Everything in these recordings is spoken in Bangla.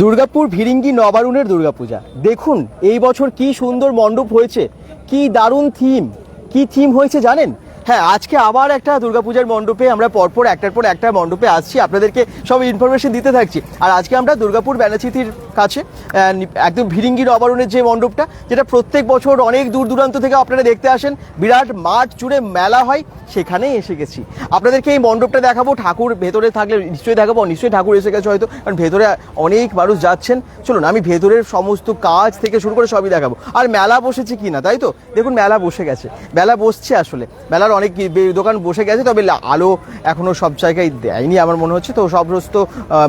দুর্গাপুর ভিরিঙ্গি নবারুণের দুর্গাপূজা। দেখুন, এই বছর কি সুন্দর মণ্ডপ হয়েছে, কি দারুণ থিম কি থিম হয়েছে জানেন? হ্যাঁ আজকে আবার একটা দুর্গাপূজার মণ্ডপে আমরা পরপর একটার পর একটা মণ্ডপে আসছি। আপনাদেরকে সব ইনফরমেশন দিতে থাকছি। আর আজকে আমরা দুর্গাপুর ব্যানাচিতির কাছে একদম ভিরিঙ্গি নবারুণের যে মণ্ডপটা, যেটা প্রত্যেক বছর অনেক দূর দূরান্ত থেকে আপনারা দেখতে আসেন, বিরাট মাঠ জুড়ে মেলা হয় সেখানেই এসে গেছি। আপনাদেরকে এই মণ্ডপটা দেখাবো, ঠাকুর ভেতরে থাকলে নিশ্চয়ই দেখাবো, নিশ্চয়ই ঠাকুর এসে গেছে হয়তো, কারণ ভেতরে অনেক মানুষ যাচ্ছেন। চলুন, আমি ভেতরের সমস্ত কাজ থেকে শুরু করে সবই দেখাবো। আর মেলা বসেছে কি না তাই তো? দেখুন, মেলা বসে গেছে। মেলা বসছে আসলে। মেলার অনেক দোকান বসে গেছে, তবে আলো এখনও সব জায়গায় দেয়নি আমার মনে হচ্ছে। তো সব রস্ত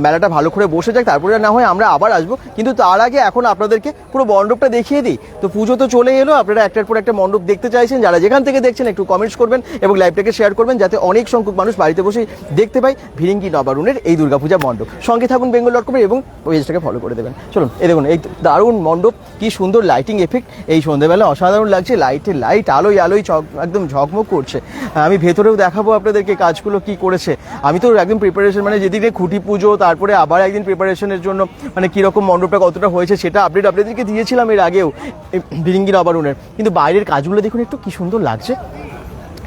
মেলাটা ভালো করে বসে যাক, তারপরে না হয় আমরা আবার আসব। কিন্তু তার আগে এখন আপনাদেরকে পুরো মণ্ডপটা দেখিয়ে দিই। তো পুজো তো চলে এলো, আপনারা একটার পর একটা মণ্ডপ দেখতে চাইছেন, যারা যেখান থেকে দেখছেন একটু কমেন্টস করবেন এবং লাইভটাকে শেয়ার করবেন, যাতে অনেক সংখ্যক মানুষ বাড়িতে বসে দেখতে পাই ভিরিঙ্গি নবারুণের এই দুর্গাপূজা মণ্ডপ। সঙ্গে থাকুন বেঙ্গল ডট কমের এবং পেজটাকে ফলো করে দেবেন। চলুন, এই দেখুন, এই দারুণ মণ্ডপ, কি সুন্দর লাইটিং এফেক্ট এই সন্ধ্যেবেলা অসাধারণ লাগছে লাইটের লাইট আলোয় আলোয় একদম ঝকমক করছে। আমি ভেতরেও দেখাবো আপনাদেরকে কাজগুলো কি করেছে। আমি তো একদম প্রিপারেশন মানে যেদিকে খুঁটি পুজো, তারপরে আবার একদিন প্রিপারেশনের জন্য মানে কীরকম মণ্ডপটা কতটা হয়েছে সেটা আপডেট আপনাদেরকে দিয়েছিলাম এর আগেও, এই ভিরিঙ্গি নবারুণের কিন্তু বাইরের কাজগুলো দেখুন, একটু কি সুন্দর লাগছে।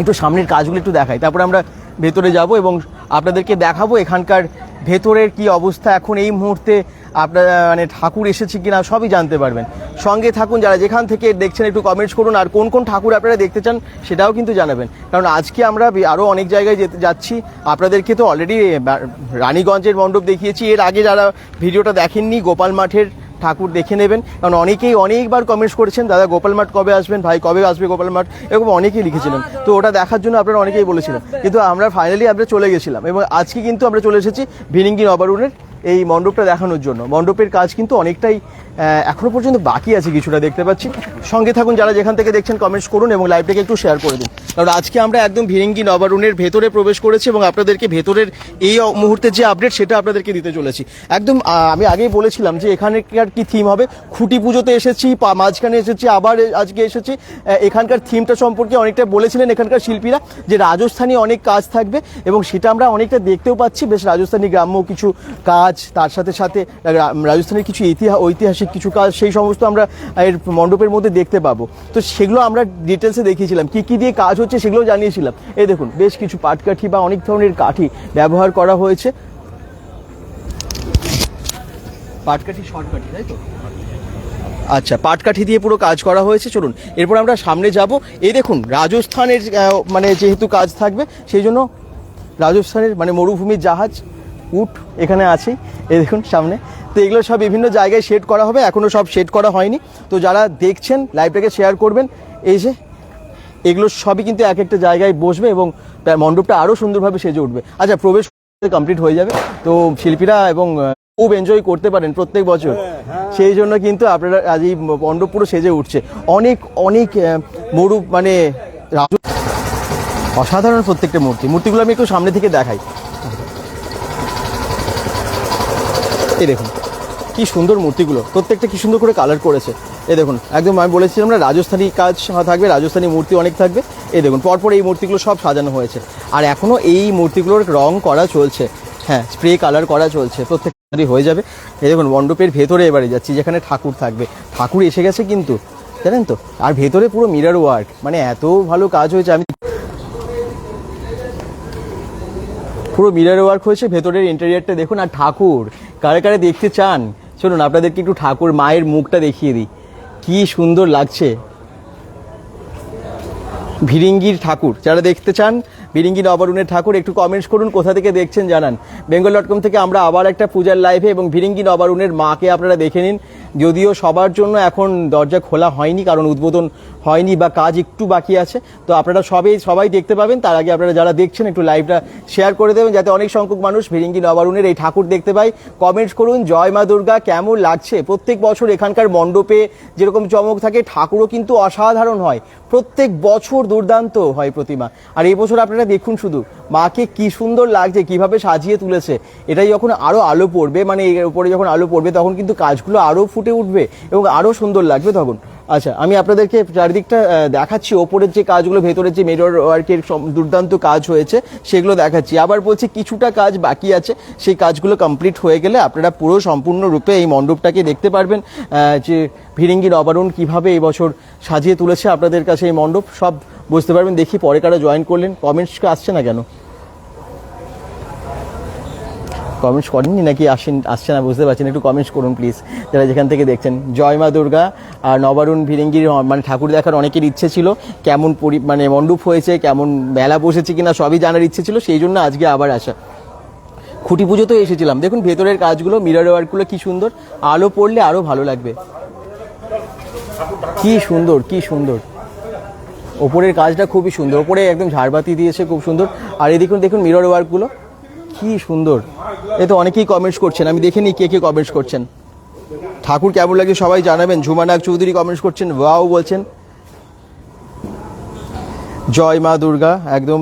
একটু সামনের কাজগুলো একটু দেখাই। তারপরে আমরা ভেতরে যাব এবং আপনাদেরকে দেখাবো এখানকার ভেতরের কি অবস্থা। এখন এই মুহূর্তে আপনারা মানে ঠাকুর এসেছে কিনা সবই জানতে পারবেন। সঙ্গে থাকুন, যারা যেখান থেকে দেখছেন, একটু কমেন্টস করুন, আর কোন কোন ঠাকুর আপনারা দেখতে চান সেটাও কিন্তু জানাবেন। কারণ আজকে আমরা আরও অনেক জায়গায় যেতে, যাচ্ছি। আপনাদেরকে তো অলরেডি রানীগঞ্জের মণ্ডপ দেখিয়েছি। এর আগে যারা ভিডিওটা দেখেননি, গোপাল মাঠের ঠাকুর দেখে নেবেন। কারণ অনেকেই অনেকবার কমেন্টস করেছেন, দাদা, গোপাল মাঠ কবে আসবেন? ভাই, কবে আসবে গোপাল মাঠ? এরকম অনেকেই লিখেছিলেন। তো ওটা দেখার জন্য আপনারা অনেকেই বলেছিলেন। কিন্তু আমরা ফাইনালি আমরা চলে গেছিলাম। এবং আজকে কিন্তু আমরা চলে এসেছি ভিরিঙ্গি নবারুণের এই মণ্ডপটা দেখানোর জন্য। মণ্ডপের কাজ কিন্তু অনেকটাই এখনও পর্যন্ত বাকি আছে কিছুটা দেখতে পাচ্ছি। সঙ্গে থাকুন যারা যেখান থেকে দেখছেন কমেন্টস করুন এবং লাইভটাকে একটু শেয়ার করে দিন। কারণ আজকে আমরা একদম ভিরিঙ্গি নবারুণের ভেতরে প্রবেশ করেছি এবং আপনাদেরকে ভেতরের এই মুহূর্তে যে আপডেট সেটা আপনাদেরকে দিতে চলেছি। একদম আমি আগেই বলেছিলাম যে এখানকার কি থিম হবে। খুঁটি পুজোতে এসেছি মাঝখানে এসেছি, আবার আজকে এসেছি। এখানকার থিমটা সম্পর্কে অনেকটা বলেছিলেন এখানকার শিল্পীরা যে রাজস্থানী অনেক কাজ থাকবে এবং সেটা আমরা অনেকটা দেখতেও পাচ্ছি। বেশ রাজস্থানী গ্রাম্য কিছু কাজ, তার সাথে সাথে রাজস্থানের কিছু ইতিহাস ঐতিহাসিক কিছু কাজ, সেই সমস্ত আমরা এর মণ্ডপের মধ্যে দেখতে পাবো। তো সেগুলো আমরা ডিটেলসে দেখিয়েছিলাম, কি কি দিয়ে কাজ হচ্ছে সেগুলো জানিয়েছিলাম। এই দেখুন, বেশ কিছু পাটকাঠি বা অনেক ধরনের কাঠি ব্যবহার করা হয়েছে। পাটকাঠি শর্টকাঠি, তাই তো? আচ্ছা পাটকাঠি দিয়ে পুরো কাজ করা হয়েছে, চলুন। এরপর আমরা সামনে যাব। এই দেখুন, রাজস্থানের মানে যেহেতু কাজ থাকবে, সেই জন্য রাজস্থানের মানে মরুভূমির জাহাজ, উট এখানে আছেই। এই দেখুন, সামনে। তো এগুলো সব বিভিন্ন জায়গায় শেড করা হবে এখনও সব শেড করা হয়নি। তো যারা দেখছেন লাইভটাকে শেয়ার করবেন এই যে এগুলো সবই কিন্তু এক একটা জায়গায় বসবে এবং তার মণ্ডপটা আরও সুন্দরভাবে সেজে উঠবে। আচ্ছা প্রবেশ কমপ্লিট হয়ে যাবে। তো শিল্পীরা এবং খুব এনজয় করতে পারেন প্রত্যেক বছর। সেই জন্য কিন্তু আপনারা আজ এই মণ্ডপ পুরো সেজে উঠছে। অনেক অনেক মরু মানে রাজু- অসাধারণ প্রত্যেকটা মূর্তি। মূর্তিগুলো আমি একটু সামনে থেকে দেখাই। এই দেখুন। কি সুন্দর মূর্তিগুলো, প্রত্যেকটা কি সুন্দর করে কালার করেছে। এই দেখুন, একদম আমি বলেছিলাম না, রাজস্থানী কাজ থাকবে, রাজস্থানী মূর্তি অনেক থাকবে। এই দেখুন, পরপর এই মূর্তিগুলো সব সাজানো হয়েছে। আর এখনও এই মূর্তিগুলোর রং করা চলছে। হ্যাঁ স্প্রে কালার করা চলছে প্রত্যেকটারই হয়ে যাবে। এই দেখুন, মণ্ডপের ভেতরে এবারে যাচ্ছি, যেখানে ঠাকুর থাকবে। ঠাকুর এসে গেছে কিন্তু, জানেন তো? আর ভেতরে পুরো মিরার ওয়ার্ক মানে এত ভালো কাজ হয়েছে, আমি পুরো মিরার ওয়ার্ক হয়েছে, ভেতরের ইন্টেরিয়ারটা দেখুন, আর ঠাকুর। কারে কারে দেখতে চান? শুনুন আপনাদেরকে একটু ঠাকুর মায়ের মুখটা দেখিয়ে দিই। কি সুন্দর লাগছে। ভিরিঙ্গির ঠাকুর। যারা দেখতে চান ভিরিঙ্গি নবরুণের ঠাকুর, একটু কমেন্টস করুন, কোথা থেকে দেখছেন জানান। বেঙ্গল ডট কম থেকে আমরা আবার একটা পূজার লাইভে এবং ভিরিঙ্গি নবরুণের মাকে আপনারা দেখে নিন। যদিও সবার জন্য এখন দরজা খোলা হয়নি, কারণ উদ্বোধন হয়নি বা কাজ একটু বাকি আছে। তো আপনারা সবাই সবাই দেখতে পাবেন। তার আগে আপনারা যারা দেখছেন, একটু লাইভটা শেয়ার করে দেবেন, যাতে অনেক সংখ্যক মানুষ ভিরিঙ্গি নবারুণের এই ঠাকুর দেখতে পায়। কমেন্টস করুন, জয় মা দুর্গা, কেমন লাগছে? প্রত্যেক বছর এখানকার মণ্ডপে যেরকম চমক থাকে, ঠাকুরও কিন্তু অসাধারণ হয়। প্রত্যেক বছর দুর্দান্ত হয় প্রতিমা। আর এই বছর আপনারা দেখুন শুধু, মাকে কি সুন্দর লাগছে, কীভাবে সাজিয়ে তুলেছে, এটাই যখন আরও আলো পড়বে মানে এর উপরে যখন আলো পড়বে, তখন কিন্তু কাজগুলো আরও ফুটে উঠবে এবং আরও সুন্দর লাগবে তখন। আচ্ছা আমি আপনাদেরকে চারিদিকটা দেখাচ্ছি। ওপরের যে কাজগুলো, ভেতরের যে মেরর ওয়ার্কের দুর্দান্ত কাজ হয়েছে, সেগুলো দেখাচ্ছি। আবার বলছি, কিছুটা কাজ বাকি আছে। সেই কাজগুলো কমপ্লিট হয়ে গেলে আপনারা পুরো সম্পূর্ণরূপে এই মণ্ডপটাকে দেখতে পারবেন যে ভিরিঙ্গি নবারুণ কীভাবে এই বছর সাজিয়ে তুলেছে আপনাদের কাছে এই মণ্ডপ। সব বুঝতে পারবেন। দেখি পরে কারা জয়েন করলেন। কমেন্টস আসছে না কেন? কমেন্টস করেননি নাকি আসেন আসছে না বুঝতে পারছেন একটু কমেন্টস করুন প্লিজ যারা যেখান থেকে দেখছেন, জয় মা দুর্গা আর নবারুণ ভিরিঙ্গির মানে ঠাকুর দেখার অনেকের ইচ্ছে ছিল, কেমন পরি মানে মণ্ডপ হয়েছে, কেমন মেলা বসেছে কিনা সবই জানার ইচ্ছে ছিল, সেই জন্য আজকে আবার আসা। খুঁটি পুজোতেও এসেছিলাম। দেখুন, ভেতরের কাজগুলো মিরর ওয়ার্কগুলো কি সুন্দর। আলো পড়লে আরও ভালো লাগবে। কি সুন্দর কি সুন্দর। ওপরের কাজটা খুবই সুন্দর। ওপরে একদম ঝাড়বাতি দিয়েছে, খুব সুন্দর। আর এদিকে দেখুন মিরর ওয়ার্কগুলো কি সুন্দর। এ তো অনেকেই কমেন্টস করছেন, আমি দেখিনি কে কে কমেন্টস করছেন। ঠাকুর কেমন লাগে সবাই জানাবেন। ঝুমানাক চৌধুরী কমেন্টস করছেন, ওয়াও বলছেন। জয় মা দুর্গা, একদম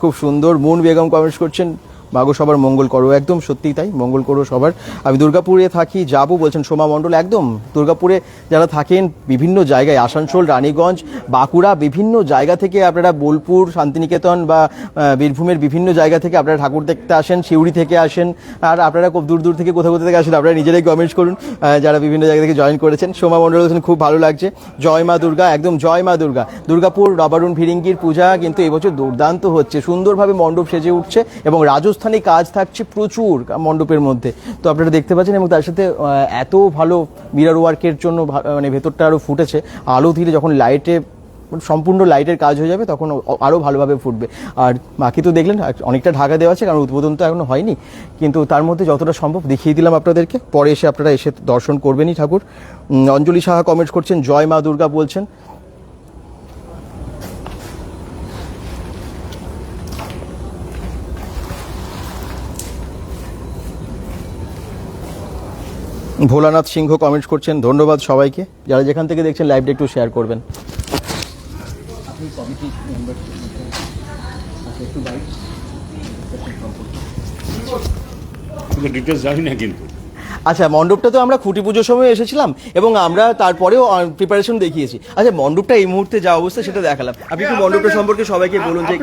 খুব সুন্দর। মুন বেগম কমেন্টস করছেন মাগো সবার মঙ্গল করো, একদম সত্যিই তাই, মঙ্গল করো সবার। আমি দুর্গাপুরে থাকি, যাব বলছেন সোমা মণ্ডল, একদম দুর্গাপুরে যারা থাকেন বিভিন্ন জায়গায়, আসানসোল, রানীগঞ্জ, বাঁকুড়া, বিভিন্ন জায়গা থেকে আপনারা বোলপুর, শান্তিনিকেতন বা বীরভূমের বিভিন্ন জায়গা থেকে আপনারা ঠাকুর দেখতে আসেন, সিউড়ি থেকে আসেন, আর আপনারা খুব দূর দূর থেকে, কোথাও কোথা থেকে আসেন, আপনারা নিজেরাই কমেন্টস করুন যারা বিভিন্ন জায়গা থেকে জয়েন করেছেন। সোমা মণ্ডল বলছেন, খুব ভালো লাগছে। জয় মা দুর্গা, একদম জয় মা দুর্গা। দুর্গাপুর নবারুণ ভিরিঙ্গির পূজা কিন্তু এবছর দুর্দান্ত হচ্ছে। সুন্দরভাবে মণ্ডপ সেজে উঠছে এবং রাজস্থানী কাজ থাকছে প্রচুর মণ্ডপের মধ্যে। তো আপনারা দেখতে পাচ্ছেন এবং তার সাথে এত ভালো মিরর ওয়ার্কের জন্য মানে ভেতরটা আরও ফুটেছে। আলো ধীরে যখন লাইটে, সম্পূর্ণ লাইটের কাজ হয়ে যাবে তখন আরও ভালোভাবে ফুটবে। আর বাকি তো দেখলেন অনেকটা ঢাকা দেওয়া আছে, কারণ উদ্বোধন তো এখনও হয়নি। কিন্তু তার মধ্যে যতটা সম্ভব দেখিয়ে দিলাম আপনাদেরকে। পরে এসে আপনারা এসে দর্শন করবেনই ঠাকুর। অঞ্জলি সাহা কমেন্টস করছেন, জয় মা দুর্গা বলছেন। ভোলানাথ সিংহ কমেন্ট করছেন। ধন্যবাদ সবাইকে। যারা যেখান থেকে দেখছেন লাইভটা একটু শেয়ার করবেন। ডিটেলস জানি না কিন্তু। আচ্ছা মণ্ডপটা তো আমরা খুঁটি পুজোর সময় এসেছিলাম এবং আমরা তারপরেও প্রিপারেশন দেখিয়েছি। আচ্ছা মণ্ডপটা এই মুহূর্তে যা অবস্থা সেটা দেখালাম। আপনি একটু মণ্ডপটা সম্পর্কে সবাইকে বলুন যে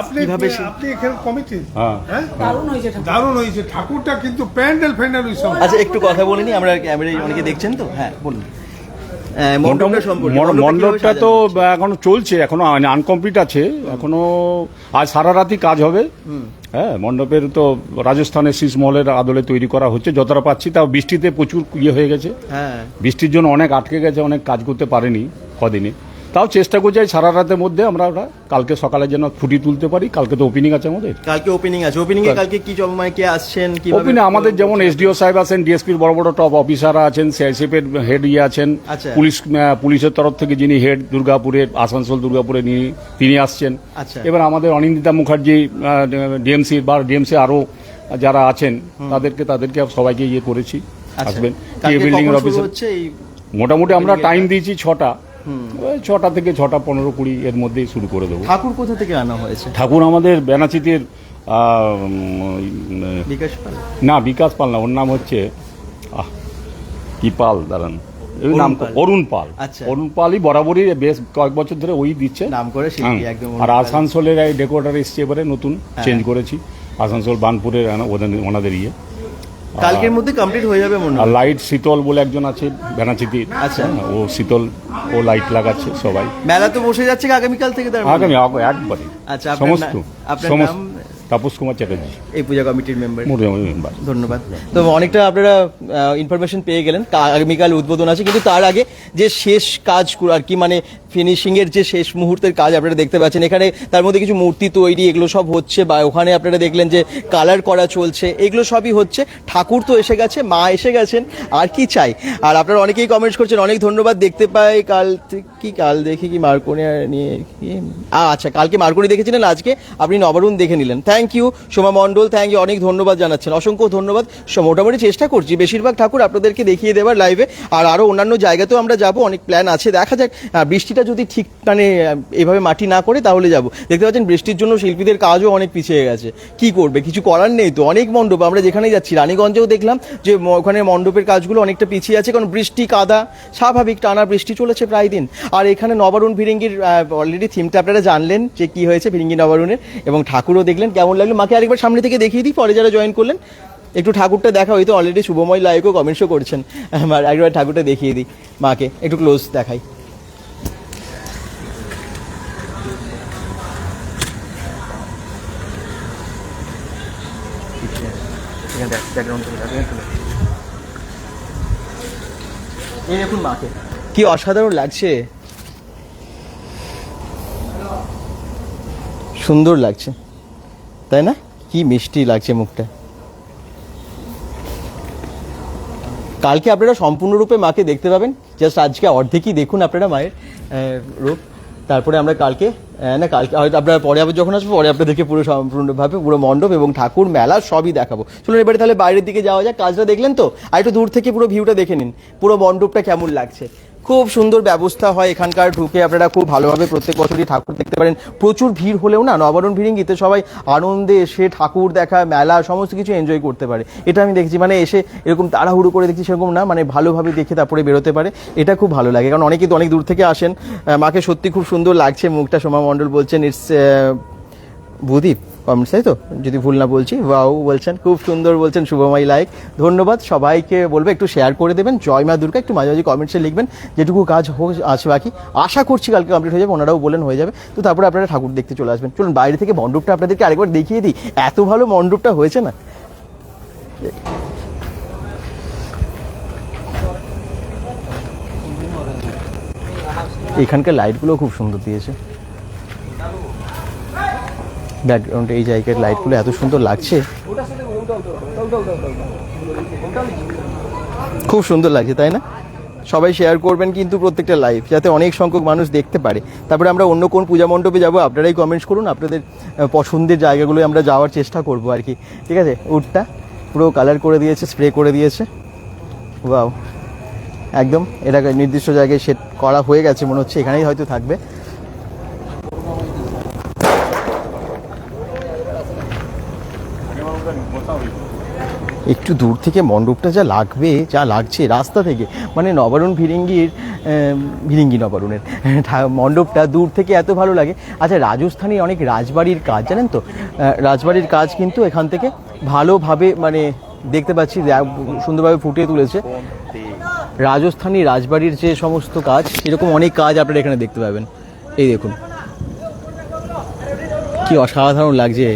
আপনি আপনি এখানে কমিটি। হ্যাঁ। হ্যাঁ? দারুণ হয়েছে ঠাকুরটা কিন্তু প্যান্ডেল ফ্যান্ডেল সব আচ্ছা একটু কথা বলে নি আমরা ক্যামেরায় অনেকে দেখছেন তো? হ্যাঁ বলুন। মণ্ডপটা মণ্ডপ- মণ্ডপটা তো এখন এখনও চলছে এখনও আনকমপ্লিট আছে এখনও আজ সারা রাতই কাজ হবে। হ্যাঁ মণ্ডপের তো রাজস্থানের শীষমহলের আদলে তৈরি করা হচ্ছে যতটা পাচ্ছি তাও বৃষ্টিতে প্রচুর ইয়ে হয়ে গেছে। হ্যাঁ। বৃষ্টির জন্য অনেক আটকে গেছে অনেক কাজ করতে পারেনি কদিনে। তাও চেষ্টা করছি সারা রাতের মধ্যে আমরা ওটা কালকে সকালে যেন ফুটি তুলতে পারি কালকে তো ওপেনিং আছে আমাদের। কালকে ওপেনিং আছে। ওপেনিং এ কালকে। কি জব মানে কে আসছেন কি ওপেনে আমাদের যেমন এসডিও সাহেব আছেন ডিএসপির বড় বড় টপ অফিসাররা আছেন সিআইসিএফ এর হেড ইয়ে আছেন আচ্ছা। পুলিশ পুলিশের তরফ থেকে যিনি হেড দুর্গাপুরের আসানসোল দুর্গাপুরে নিয়ে তিনি আসছেন। আচ্ছা। এবার আমাদের অনিন্দিতা মুখার্জি ডিএমসি বা ডিএমসি আরও যারা আছেন তাদেরকে তাদেরকে সবাইকে ইয়ে করেছি আচ্ছা। আসবেন। বিল্ডিং অফিসার মোটামুটি আমরা টাইম দিয়েছি ছটা। ওই ছটা থেকে ছটা পনেরো কুড়ি এর মধ্যেই শুরু করে দেবো। ঠাকুর কোথা থেকে আনা হয়েছে? ঠাকুর আমাদের বেনাচিতির বিকাশ পাল। না বিকাশ পাল না ওর নাম হচ্ছে আহ, কি পাল দাঁড়ান। নাম অরুণ পাল। আচ্ছা। অরুণ পালই বরাবরই বেশ কয়েক বছর ধরে ওই দিচ্ছে। নাম করে হ্যাঁ। আর আসানসোলের এই ডেকোরেটার এসছে এবারে নতুন চেঞ্জ করেছি। আসানসোল বানপুরের ওদের- ওনাদের ইয়ে। কালকের মধ্যে কমপ্লিট হয়ে যাবে মনে আর লাইট শীতল বলে একজন আছে বেনাচিতি। আচ্ছা। ও শীতল ও লাইট লাগাচ্ছে সবাই। মেলা তো বসে যাচ্ছে আগামীকাল থেকে তার? আগামী আগ- একবারে। আচ্ছা, আপনার সমস্ত আপনার নাম? তাপস কুমার চ্যাটার্জি। এই পূজা কমিটির মেম্বার মেম্বার। ধন্যবাদ। তো অনেকটা আপনারা ইনফরমেশন পেয়ে গেলেন। আগামীকাল উদ্বোধন আছে কিন্তু তার আগে যে শেষ কাজ আর কি মানে ফিনিশিং এর যে শেষ মুহূর্তের কাজ আপনারা দেখতে পাচ্ছেন, এখানে তার মধ্যে কিছু মূর্তি তৈরি, এগুলো সব হচ্ছে, বা ওখানে আপনারা দেখলেন যে কালার করা চলছে, এগুলো সবই হচ্ছে। ঠাকুর তো এসে গেছে, মা এসে গেছেন, আর কি চাই? আর আপনারা অনেকেই কমেন্টস করছেন, অনেক ধন্যবাদ, দেখতে পাই, কাল কি কাল দেখি কি মার্কনি নিয়ে কি? আচ্ছা কালকে মার্কনি দেখেছিলেন, আজকে আপনি নবরুণ দেখে নিলেন। Thank you Soma Mondal thank you অনেক ধন্যবাদ জানাচ্ছেন। অসংখ্য ধন্যবাদ। মোটামুটি চেষ্টা করছি, বেশিরভাগ ঠাকুর আপনাদেরকে দেখিয়ে দেওয়ার লাইভে আর আরও অন্যান্য জায়গাতেও আমরা যাব, অনেক প্ল্যান আছে। দেখা যাক বৃষ্টিটা যদি ঠিক মানে এভাবে মাটি না করে তাহলে যাব। দেখতে পাচ্ছেন, বৃষ্টির জন্য শিল্পীদের কাজও অনেক পিছিয়ে গেছে। কি করবে? কিছু করার নেই তো। অনেক মণ্ডপ, আমরা যেখানেই যাচ্ছি, রানীগঞ্জেও দেখলাম যে ওখানে মণ্ডপের কাজগুলো অনেকটা পিছিয়ে আছে, কারণ বৃষ্টি কাদা, স্বাভাবিক টানা বৃষ্টি চলেছে প্রায় দিন। আর এখানে নবারুণ ভিরিঙ্গির অলরেডি থিমটা আপনারা জানলেন যে কি হয়েছে ভিরিঙ্গি নবারুণের, এবং ঠাকুরও দেখলেন কেমন লাগল। মাকে আরেকবার সামনে থেকে দেখিয়ে দিই, পরে যারা জয়েন করলেন, একটু ঠাকুরটা দেখা হয়তো অলরেডি শুভময় লাইকও কমেন্টসও করছেন। একবার ঠাকুরটা দেখিয়ে দিই মাকে, একটু ক্লোজ দেখাই। এই দেখুন মাকে। কি অসাধারণ লাগছে। সুন্দর লাগছে। তাই না? কি মিষ্টি লাগছে মুখটা। কালকে আপনারা সম্পূর্ণরূপে মাকে দেখতে পাবেন। জাস্ট আজকে অর্ধেকই দেখুন আপনারা মায়ের রূপ। তারপরে আমরা কালকে না, কালকে, হয়তো আপনার পরে আবার যখন আসব, পরে আপনাদেরকে পুরো সম্পূর্ণভাবে পুরো মণ্ডপ এবং ঠাকুর মেলা সবই দেখাবো। চলুন এবারে তাহলে বাইরের দিকে যাওয়া যাক, কাজটা দেখলেন তো? আর একটু দূর থেকে পুরো ভিউটা দেখে নিন, পুরো মণ্ডপটা কেমন লাগছে। খুব সুন্দর ব্যবস্থা হয় এখানকার, ঢুকে আপনারা খুব ভালোভাবে প্রত্যেক বছরই ঠাকুর দেখতে পারেন। প্রচুর ভিড় হলেও না নবরণ ভিড়িঙ্গিতে সবাই আনন্দে এসে ঠাকুর দেখা, মেলা, সমস্ত কিছু এনজয় করতে পারে। এটা আমি দেখছি মানে এসে এরকম তাড়াহুড়ো করে দেখছি সেরকম না মানে ভালোভাবে দেখে তারপরে বেরোতে পারে। এটা খুব ভালো লাগে, কারণ অনেকে তো অনেক দূর থেকে আসেন। মাকে সত্যি খুব সুন্দর লাগছে, মুখটা সোমা মণ্ডল বলছেন ইটস বুদীপ কমেন্টস তাই তো? যদি ভুল না বলছি বাউ বলছেন, খুব সুন্দর বলছেন, শুভময় লাইক। ধন্যবাদ, সবাইকে বলব, একটু শেয়ার করে দেবেন। জয় মা দুর্গা, একটু মাঝে মাঝে কমেন্টসে লিখবেন, যেটুকু কাজ হোক আছে বাকি। আশা করছি কালকে কমপ্লিট হয়ে যাবে, ওনারাও বলেন হয়ে যাবে। তো তারপরে আপনারা ঠাকুর দেখতে চলে আসবেন। চলুন, বাইরে থেকে মণ্ডপটা আপনাদেরকে আরেকবার দেখিয়ে দিই। এত ভালো মণ্ডপটা হয়েছে না? এখানকার লাইটগুলো খুব সুন্দর দিয়েছে। ব্যাকগ্রাউন্ডে এই জায়গার লাইটগুলো এত সুন্দর লাগছে। খুব সুন্দর লাগছে, তাই না? সবাই শেয়ার করবেন কিন্তু প্রত্যেকটা লাইভ যাতে অনেক সংখ্যক মানুষ দেখতে পারে। তারপরে আমরা অন্য কোন পূজা মণ্ডপে যাব, আপনারাই কমেন্টস করুন, আপনাদের পছন্দের জায়গাগুলোয় আমরা যাওয়ার চেষ্টা করব আর কি। ঠিক আছে? উডটা পুরো কালার করে দিয়েছে স্প্রে করে দিয়েছে। ওয়াও একদম, এটা নির্দিষ্ট জায়গায় সেট করা হয়ে গেছে, মনে হচ্ছে এখানেই হয়তো থাকবে। একটু দূর থেকে মণ্ডপটা যা লাগবে, যা লাগছে রাস্তা থেকে মানে নবারুণ ভিরিঙ্গির ভিরিঙ্গি নবারুণের মণ্ডপটা দূর থেকে এত ভালো লাগে। আচ্ছা রাজস্থানী অনেক রাজবাড়ির কাজ, জানেন তো? রাজবাড়ির কাজ কিন্তু এখান থেকে ভালোভাবে মানে দেখতে পাচ্ছি সুন্দরভাবে ফুটিয়ে তুলেছে। রাজস্থানী রাজবাড়ির যে সমস্ত কাজ, এরকম অনেক কাজ আপনারা এখানে দেখতে পাবেন। এই দেখুন। কি অসাধারণ লাগছে।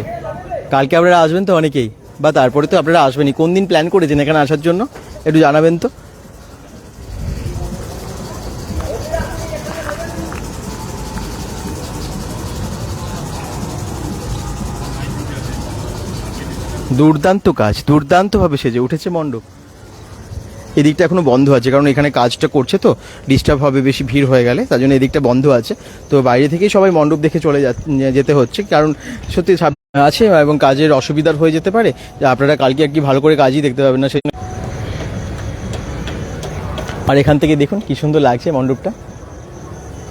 কালকে আপনারা আসবেন তো অনেকেই? বা তারপরে তো আপনারা আসবেনই। কোন দিন প্ল্যান করেছেন এখানে আসার জন্য? একটু জানাবেন তো। দুর্দান্ত কাজ, দুর্দান্তভাবে সেজে উঠেছে মণ্ডপ। এদিকটা এখনও বন্ধ আছে, কারণ এখানে কাজটা করছে তো। ডিস্টার্ব হবে, বেশি ভিড় হয়ে গেলে, তার জন্য এদিকটা বন্ধ আছে। তো বাইরে থেকেই সবাই মণ্ডপ দেখে চলে যেতে হচ্ছে, কারণ সত্যি আছে এবং কাজের অসুবিধার হয়ে যেতে পারে, যে আপনারা কালকে আর কি ভালো করে কাজই দেখতে পাবেন না সেই আর এখান থেকে দেখুন কি সুন্দর লাগছে মণ্ডপটা।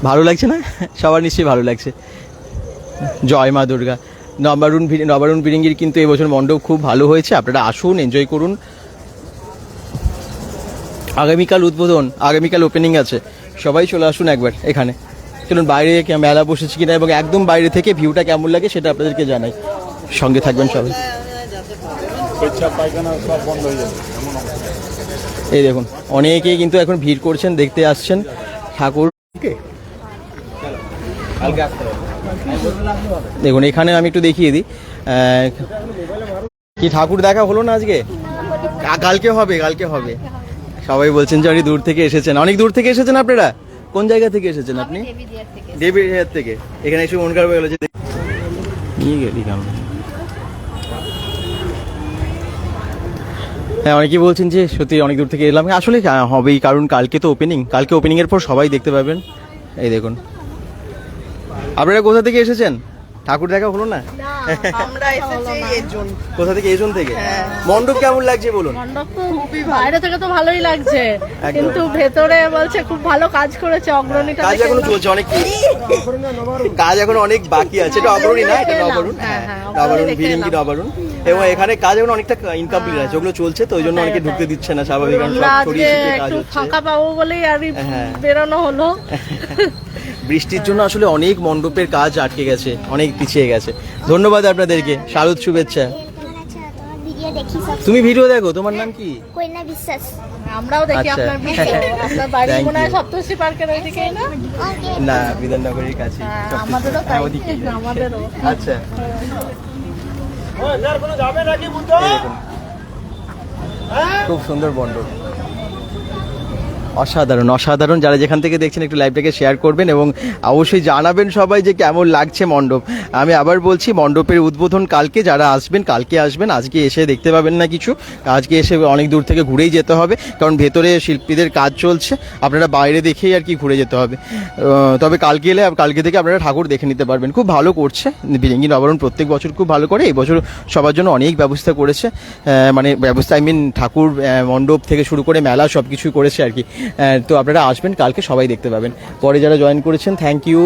ভালো লাগছে না? সবার নিশ্চয়ই ভালো লাগছে। জয় মা দুর্গা। নবারুণ নবারুণ বিরিঙ্গির কিন্তু এবছর মণ্ডপ খুব ভালো হয়েছে, আপনারা আসুন এনজয় করুন। আগামীকাল উদ্বোধন, আগামীকাল ওপেনিং আছে। সবাই চলে আসুন একবার এখানে। চলুন বাইরে মেলা বসেছে কিনা এবং একদম বাইরে থেকে ভিউটা কেমন লাগে সেটা আপনাদেরকে জানাই। সঙ্গে থাকবেন সবাই। এই দেখুন, অনেকেই কিন্তু এখন ভিড় করছেন, দেখতে আসছেন। ঠাকুর দেখুন, এখানে আমি একটু দেখিয়ে দিই। কি ঠাকুর দেখা হলো না আজকে? কালকে হবে কালকে হবে। সবাই বলছেন যে অনেক দূর থেকে এসেছেন। অনেক দূর থেকে এসেছেন আপনারা? কোন জায়গা থেকে এসেছেন আপনি? দেবীদিয়ার থেকে দেবীর হেয়ার থেকে। এখানে এসে মন খারাপ হয়ে গেলো যে নিয়ে গেলি কেন? হ্যাঁ অনেকেই বলছেন যে সত্যি অনেক দূর থেকে এলাম। আসলে হবেই কারণ কালকে তো ওপেনিং কালকে ওপেনিংয়ের পর সবাই দেখতে পাবেন। এই দেখুন। আপনারা কোথা থেকে এসেছেন? ঠাকুর দেখা হলো না? আমরা এসেছি এর জন্য কোথা থেকে? এজন থেকে? মণ্ডপ কেমন লাগছে বলুন? মণ্ডপ তো বাইরে থেকে তো ভালোই লাগছে। কিন্তু ভেতরে বলছে খুব ভালো কাজ করেছে অগ্রণীটা কাজ এখনও চলছে অনেক কাজ এখন অনেক বাকি আছে। এটা অবরণী না? এটা। নবরুণ হ্যাঁ, হ্যাঁ, নবরুণ ভিরিঙ্গি নবরুণ এবং এখানে কাজ এখন অনেকটা ইনকমপ্লিট আছে। ওগুলো চলছে তো ওই জন্য অনেকে ঢুকতে দিচ্ছে না স্বাভাবিক কারণ সব আজকে ছড়িয়ে ছিটিয়ে কাজ হচ্ছে। ফাঁকা পাবো বলেই আর হ্যাঁ। বেরোনো হলো। বৃষ্টির জন্য আসলে অনেক মণ্ডপের কাজ আটকে গেছে অনেক পিছিয়ে গেছে। ধন্যবাদ আপনাদেরকে শারদ শুভেচ্ছা। তুমি ভিডিও দেখো তোমার নাম কি? কইনা বিশ্বাস। আমরাও দেখি আচ্ছা। আপনার ভিডিও আপনার বাড়ি মনে হয়. সপ্তর্ষি পার্কের ওইদিকেই না? না বিধাননগরের কাছে। হ্যাঁ, আমাদেরও তাই। আমাদেরও। আচ্ছা। এরকম। খুব সুন্দর মণ্ডপ। অসাধারণ অসাধারণ। যারা যেখান থেকে দেখছেন একটু লাইভটাকে শেয়ার করবেন এবং অবশ্যই জানাবেন সবাই যে কেমন লাগছে মণ্ডপ। আমি আবার বলছি, মণ্ডপের উদ্বোধন কালকে, যারা আসবেন, কালকে আসবেন, আজকে এসে দেখতে পাবেন না কিছু। আজকে এসে অনেক দূর থেকে ঘুরেই যেতে হবে, কারণ ভেতরে শিল্পীদের কাজ চলছে, আপনারা বাইরে দেখেই আর কি ঘুরে যেতে হবে। তবে কালকে এলে, কালকে থেকে আপনারা ঠাকুর দেখে নিতে পারবেন। খুব ভালো করছে। বিরিঙ্গি নবরণ প্রত্যেক বছর খুব ভালো করে, এই বছর সবার জন্য অনেক ব্যবস্থা করেছে। মানে ব্যবস্থা আই মিন ঠাকুর মণ্ডপ থেকে শুরু করে মেলা সব কিছুই করেছে আর কি। তো আপনারা আসবেন, কালকে সবাই দেখতে পাবেন। পরে যারা জয়েন করেছেন থ্যাংক ইউ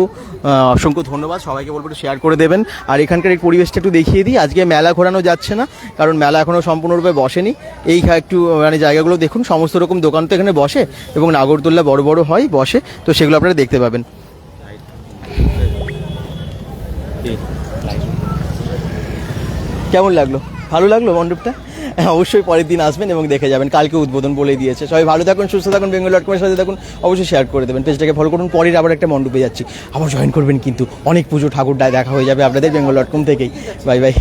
অসংখ্য ধন্যবাদ। সবাইকে বলব একটু শেয়ার করে দেবেন। আর এখানকার এই পরিবেশটা একটু দেখিয়ে দিই। আজকে মেলা ঘোরানো যাচ্ছে না, কারণ মেলা এখনও সম্পূর্ণরূপে বসেনি। এই একটু মানে জায়গাগুলো দেখুন, সমস্ত রকম দোকান তো এখানে বসে এবং নাগরদোল্লা বড় বড় হয়, বসে। তো সেগুলো আপনারা দেখতে পাবেন। কেমন লাগল? ভালো লাগল মণ্ডপটা অবশ্যই পরের দিন আসবেন এবং দেখে যাবেন। কালকে উদ্বোধন বলে দিয়েছে। সবাই ভালো থাকুন, সুস্থ থাকুন বেঙ্গল ডট কমের সাথে থাকুন অবশ্যই শেয়ার করে দেবেন। পেজটাকে ফলো করুন। পরের আবার একটা মণ্ডপে যাচ্ছি। আবার জয়েন করবেন কিন্তু। অনেক পুজো ঠাকুর দেখা হয়ে যাবে আপনাদের বেঙ্গল ডট কম থেকেই। Bye bye